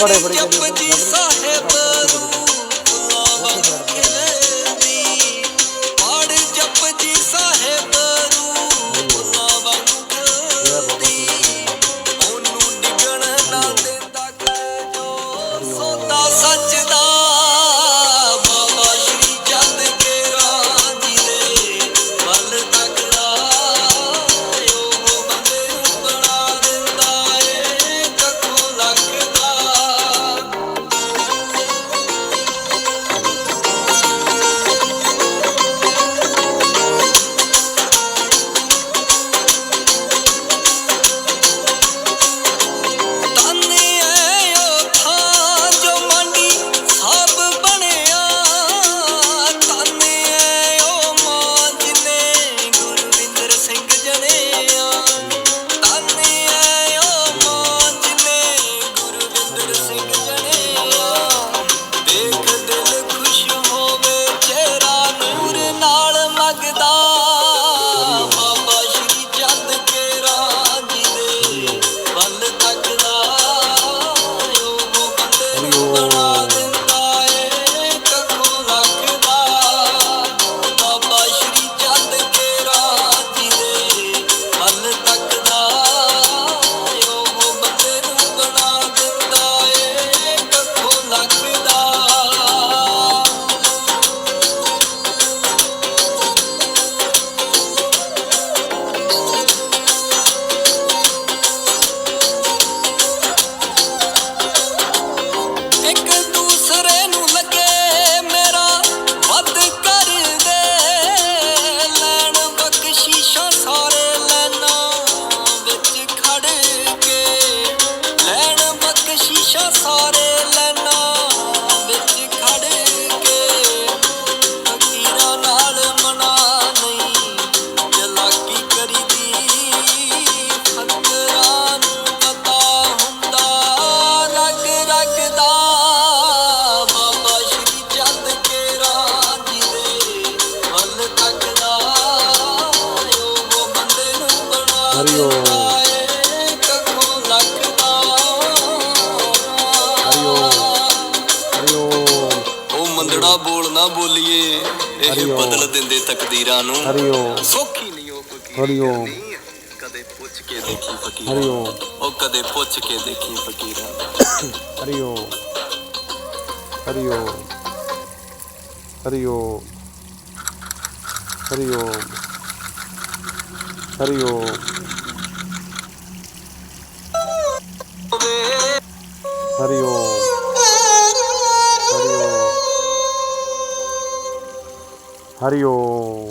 ਬੜੇ ਬੜੇ ਜਪਜੀ ਸਾਹਿਬ ਰੂਹ ਆਵਾ ਕਿਨੇ ਦੀ। ਪੜ ਜਪਜੀ ਸਾਹਿਬ ਬੋਲੀਏ ਇਹ ਬਦਲ ਦਿੰਦੇ ਤਕਦੀਰਾਂ ਨੂੰ ਹਰੀਓ ਸੋਖੀ ਨਹੀਂ ਉਹ ਫਕੀਰ ਹਰੀਓ ਕਦੇ ਪੁੱਛ ਕੇ ਦੇਖੀ ਫਕੀਰ ਹਰੀਓ ਉਹ ਕਦੇ ਪੁੱਛ ਕੇ ਦੇਖੀ ਫਕੀਰਾਂ ਹਰੀਓ ਹਰੀਓ ਹਰੀਓ ਹਰੀਓ ਹਰੀਓ ਹਰੀਓ હરિયો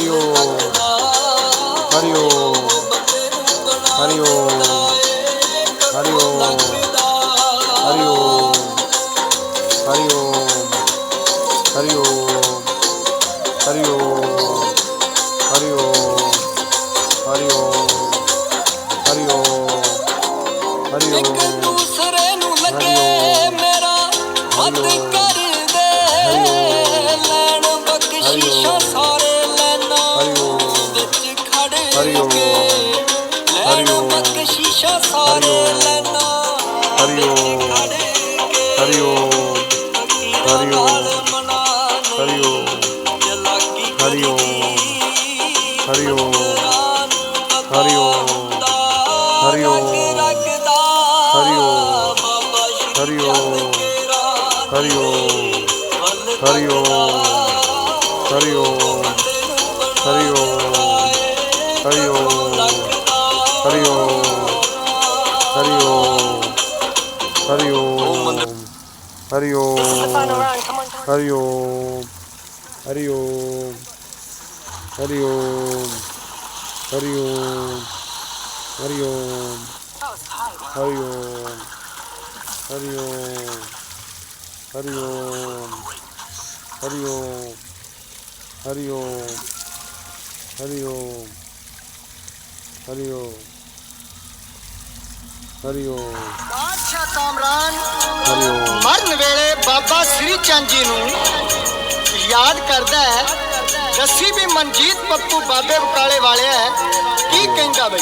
ਹਰਿਓ ਹਰਿਓ ਹਰਿਓ ਹਰਿਓ ਹਰਿਓ ਹਰਿਓ ਹਰਿਓ ਹਰਿਓ ਹਰਿਓ ਹਰਿਓ ਹਰਿਓ ਹਰਿਓ ਦੂਸਰੇ ਨੂੰ ਲੱਗੇ ਮੇਰਾ ਹੱਥ ਕਰ ਦੇ ਲੈਣ ਬਖਸ਼ਿਸ਼ਾਂ हरिओम हरिओम हरिओम હરિઓમ હરિઓમ હરિઓમ હરિઓમ હરિઓમ હરિઓમ હરિઓમ હરિઓમ હરિઓમ હરિઓમ હરિઓમ હરિઓમ હરિઓમ હરિઓમ ਮਰਨ ਵੇਲੇ ਬਾਬਾ ਸ੍ਰੀ ਚੰਦ ਜੀ ਨੂੰ ਯਾਦ ਕਰਦਾ ਹੈ ਜੱਸੀ ਵੀ ਮਨਜੀਤ ਪੱਪੂ ਬਾਬੇ ਬਕਾਲੇ ਵਾਲਿਆ ਕੀ ਕਹਿੰਦਾ ਬਈ?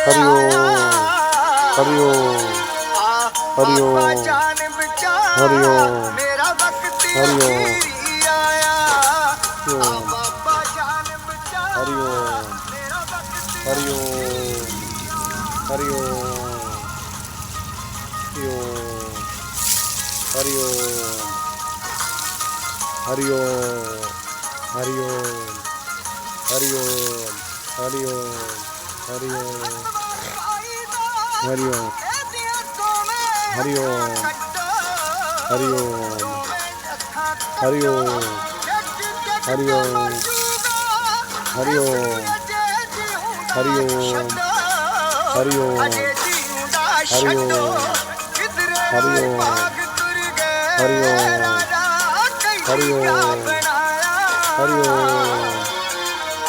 ਹਰੀ ਓਮ ਹਰੀ ਓਮ ਹਰੀ ਓਮ ਹਰੀ ਓਮ ਹਰੀ ਓਮ ਹਰੀ ਓਮ ਹਰੀ ਓਮ ਹਰੀ ਓਮ ਹਰੀ ਓਮ ਹਰੀ ਓਮ ਹਰੀ ਓਮ ਹਰੀ ਓਮ ਹਰੀ Om Hurry on, hurry on, hurry on, hurry on, hurry on, hurry on, hurry on, hurry on, hurry on, hurry on, hurry on, hurry on, hurry on, hurry on, hurry on, hurry on,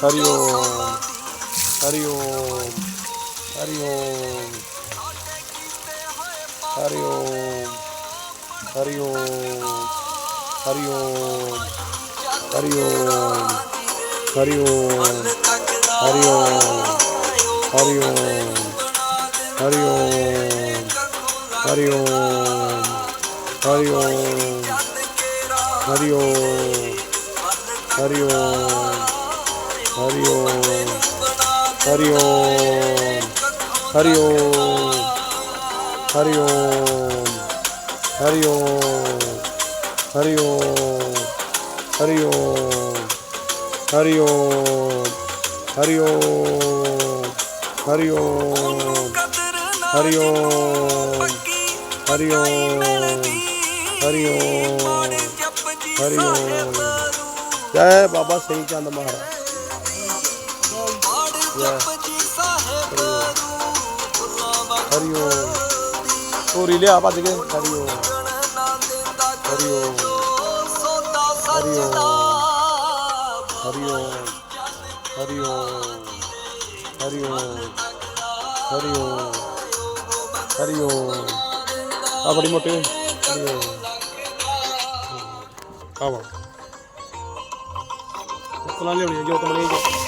Hari ઓમ હરિ ઓમ હરિ ઓમ હરિ ઓમ હરિ ઓમ હરિ ઓમ હરિ ઓમ હરિ ઓમ હરિ ઓમ હરિ ઓમ હરિ ઓમ હરિ ઓમ હરિ ઓમ હરિ ઓમ હરિ ઓમ ਓਮ ਹਰੀ ਓਮ ਹਰੀ ਓਮ ਹਰੀ ਓਮ ਹਰੀ ਓਮ ਹਰੀ ਓਮ ਹਰੀ ਓਮ ਹਰੀ ਓਮ ਹਰੀ ਓਮ ਹਰੀ ਓਮ ਹਰੀ ਓਮ ਹਰੀ ਓਮ ਹਰੀ ਓਮ ਹਰੀ ਓਮ ਹਰੀ ਓਮ ਹਰੀ ਓਮ ਹਰੀ ਓਮ ਹਰੀ ਓਮ ਹਰੀ ਓਮ ਹਰੀ ਓਮ ਜੈ ਬਾਬਾ ਸ੍ਰੀ ਚੰਦ ਮਹਾਰਾਜ ਹਰੀ ਓਮ ਤੋਰੀ ਲਿਆ ਭੱਜ ਕੇ ਹਰੀ ਓਮ ਹਰੀ ਓਮ ਹਰੀ ਓਮ ਹਰੀ ਓਮ ਹਰੀ ਓਮ ਹਰੀ ਓਮ ਹਰੀ ਓਮ ਹਰੀ ਓਮ ਆ ਬੜੀ ਮੋਟੀ ਹਰੀ ਓਮ ਆਵਾ ਕਲਾ ਲਿਆਉਣੀ ਜੋ ਤੁਮਨੇ ਹਰੀ